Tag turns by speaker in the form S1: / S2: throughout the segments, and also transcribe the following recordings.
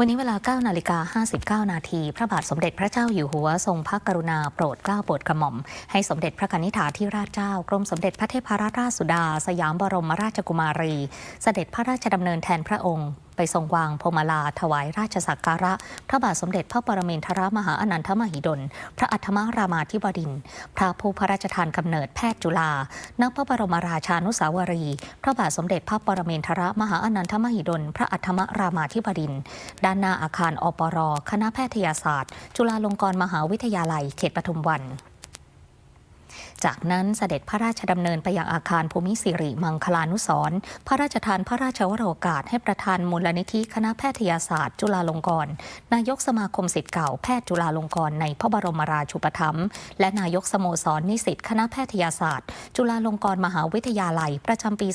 S1: วันนี้เวลา 9 นาฬิกา 59 นาที พระบาทสมเด็จพระเจ้าอยู่หัวทรงพระกรุณาโปรดเกล้าโปรดกระหม่อม ให้สมเด็จพระกนิษฐาธิราชเจ้ากรมสมเด็จพระเทพรัตนราชสุดา สยามบรมราชกุมารี เสด็จพระราชดำเนินแทนพระองค์ ไปทรงวางพวงมาลาถวายราชสักการะ พระบาทสมเด็จพระปรเมนทรมหาอนันทมหิดล พระอัฏฐมรามาธิบดิน พระผู้พระราชทานกำเนิดแพทย์จุฬาณพระบรมราชานุสาวรี พระบาทสมเด็จพระปรเมนทรมหาอนันทมหิดล พระอัฏฐมรามาธิบดิน ด้านหน้าอาคารอปร คณะแพทยศาสตร์ จุฬาลงกรณ์มหาวิทยาลัย เขตปทุมวันจากนั้นเสด็จพระราชดำเนินไปยังอาคารภูมิสิริมังคลานุสร์พระราชทานพระราชวโรกาสให้ประธานมูลนิธิคณะแพทยศาสตร์ จุฬาลงกรณ์นายกสมาคมศิษย์เก่าแพทย์จุฬาลงกรณ์ในพระบรมราชูปถัมภ์และนายกสโมสรนิสิตคณะแพทยศาสตร์ จุฬาลงกรณ์มหาวิทยาลัย ประจำปี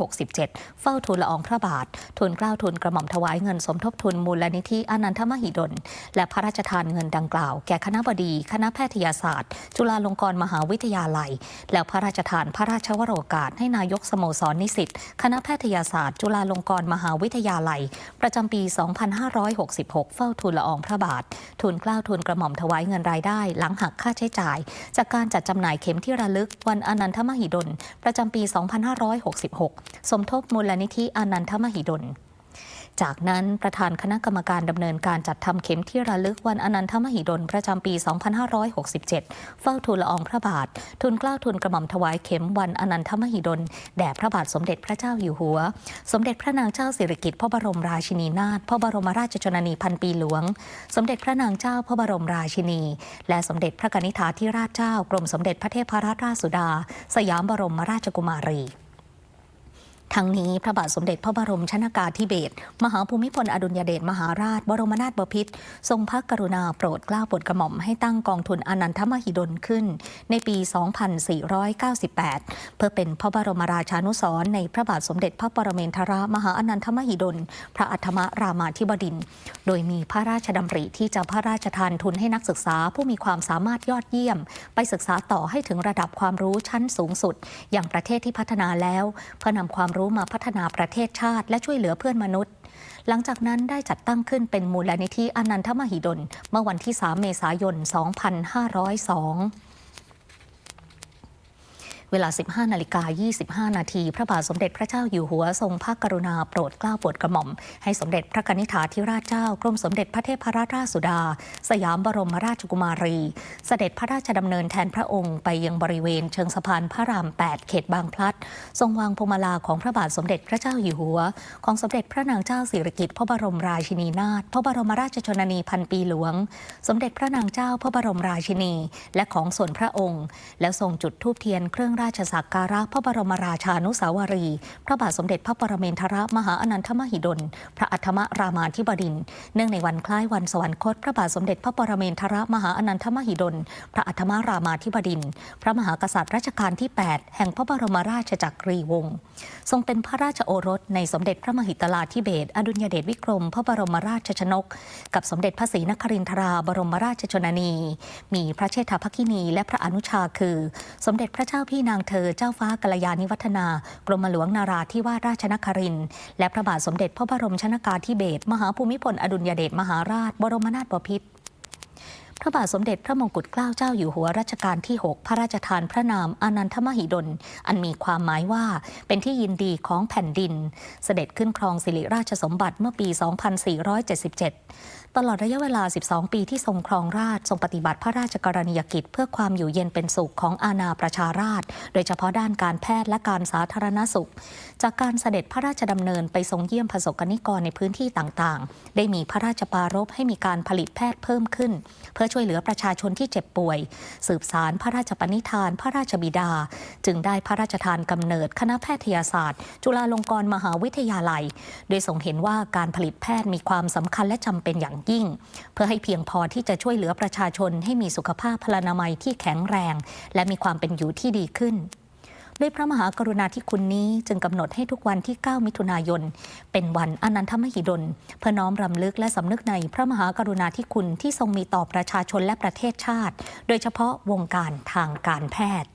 S1: 2567 เฝ้าทูลละอองพระบาททูลเกล้าทูลกระหม่อมถวายเงินสมทบทุนมูลนิธิอนันทมหิดล และพระราชทานเงินดังกล่าว แก่คณะบดี คณะแพทยศาสตร์ จุฬาลงกรณ์มหาวิวิทยาลัย แล้วพระราชทานพระราชวโรกาสให้นายกสโมสรนิสิตคณะแพทยศาสตร์ จุฬาลงกรณ์มหาวิทยาลัย ประจำปี 2566 เฝ้าทูลละอองพระบาท ทูลเกล้าทูลกระหม่อมถวายเงินรายได้ หลังหักค่าใช้จ่าย จากการจัดจำหน่ายเข็มที่ระลึกวันอนันทมหิดล ประจำปี 2566 สมทบมูลนิธิอนันทมหิดล จากนั้นประธานคณะกรรมการดำเนินการจัดทำเข็มที่ระลึกวันอนันทมหิดลประจำปี 2567 เฝ้าทูลละอองพระบาททูลเกล้าทูลกระหม่อมถวายเข็มวันอนันทมหิดลแด่พระบาทสมเด็จพระเจ้าอยู่หัว สมเด็จพระนางเจ้าสิริกิติ์พระบรมราชินีนาถพระบรมราชชนนีพันปีหลวง สมเด็จพระนางเจ้าพระบรมราชินี และสมเด็จพระกนิษฐาธิราชเจ้ากรมสมเด็จพระเทพรัตนราชสุดา สยามบรมราชกุมารี ทั้งนี้พระบาทสมเด็จพระบรมชนากาธิเบศรมหาภูมิพลอดุลยเดชมหาราช บรมนาถบพิตรทรงพระกรุณาโปรดเกล้าโปรดกระหม่อมให้ตั้งกองทุนอนันทมหิดลขึ้น ในปี 2498 เพื่อเป็นพระบรมราชานุสรณ์ในพระบาทสมเด็จพระปรเมนทรมหาอนันทมหิดล พระอัฏฐมรามาธิบดิน โดยมีพระราชดำริที่จะพระราชทานทุนให้นักศึกษาผู้มีความสามารถยอดเยี่ยม ไปศึกษาต่อให้ถึงระดับความรู้ชั้นสูงสุด อย่างประเทศที่พัฒนาแล้วเพื่อนำความรู้มาพัฒนาประเทศชาติ และช่วยเหลือเพื่อนมนุษย์ หลังจากนั้นได้จัดตั้งขึ้นเป็นมูลนิธิอนันทมหิดล เมื่อวันที่ 3 เมษายน 2502 เวลา 15 นาฬิกา 25 นาที พระบาทสมเด็จพระเจ้าอยู่หัวทรงพระกรุณาโปรดเกล้าโปรดกระหม่อม ให้สมเด็จพระนิษฐาธิราชเจ้ากรมสมเด็จพระเทพรัตนราชสุดา สยามบรมราชกุมารี เสด็จพระราชดำเนินแทนพระองค์ไปยังบริเวณเชิงสะพานพระราม 8 เขตบางพลัด ทรงวางพวงมาลาของพระบาทสมเด็จพระเจ้าอยู่หัว ของสมเด็จพระนางเจ้าสิริกิติ์พระบรมราชินีนาถพระบรมราชชนนีพันปีหลวง สมเด็จพระนางเจ้าพระบรมราชินี และของส่วนพระองค์ แล้วทรงจุดธูปเทียนเครื่องราชสักการะพระบรมราชานุสาวรีพระบาทสมเด็จพระปรเมนทรมหาอนันทมหิดล พระอัฏฐมรามาธิบดิน เนื่องในวันคล้ายวันสวรรคต พระบาทสมเด็จพระปรเมนทรมหาอนันทมหิดล พระอัฏฐมรามาธิบดิน พระมหากษัตริย์รัชกาลที่ 8 แห่งพระบรมราชจักรีวงศ์ทรงเป็นพระราชโอรสในสมเด็จพระมหิตลาธิเบศอดุลยเดชวิกรม พระบรมราชชนก กับสมเด็จพระศรีนครินทราบรมราชชนนี มีพระเชษฐาภคินีและพระอนุชาคือ สมเด็จพระเจ้าพี่นางเธอเจ้าฟ้ากัลยาณิวัฒนากรมหลวงนาราธิวาสราชนครินทร์และพระบาทสมเด็จพระบรมชนากาธิเบศรมหาภูมิพลอดุลยเดชมหาราช บรมนาถบพิตร ระบาทสมเด็จพระมงกุฎเกล้าเจ้าอยู่หัวรัชกาลที่ 6 พระราชทานพระนามอนันทมหิดล อันมีความหมายว่าเป็นที่ยินดีของแผ่นดิน เสด็จขึ้นครองสิริราชสมบัติเมื่อปี 2477 ตลอดระยะเวลา 12 ปีที่ทรงครองราชทรงปฏิบัติพระราชกรณียกิจ เพื่อความอยู่เย็นเป็นสุขของอาณาประชาราษฎร์โดยเฉพาะด้านการแพทย์และการสาธารณสุข จากการเสด็จพระราชดำเนินไปทรงเยี่ยมประสบกนิกรในพื้นที่ต่างๆ ได้มีพระราชปรารภให้มีการผลิตแพทย์เพิ่มขึ้น เพื่อช่วยเหลือประชาชนที่เจ็บป่วย สืบสารพระราชปณิธาน พระราชบิดา จึงได้พระราชทานกำเนิดคณะแพทยศาสตร์ จุฬาลงกรณ์มหาวิทยาลัย โดยทรงเห็นว่าการผลิตแพทย์มีความสำคัญและจำเป็นอย่างยิ่ง เพื่อให้เพียงพอที่จะช่วยเหลือประชาชนให้มีสุขภาพพลานามัยที่แข็งแรง และมีความเป็นอยู่ที่ดีขึ้น ด้วยพระมหากรุณาธิคุณนี้จึงกำหนดให้ทุกวันที่ 9 มิถุนายน เป็นวันอนันทมหิดล เพื่อน้อมรำลึกและสำนึกในพระมหากรุณาธิคุณที่ทรงมีต่อประชาชนและประเทศชาติ โดยเฉพาะวงการทางการแพทย์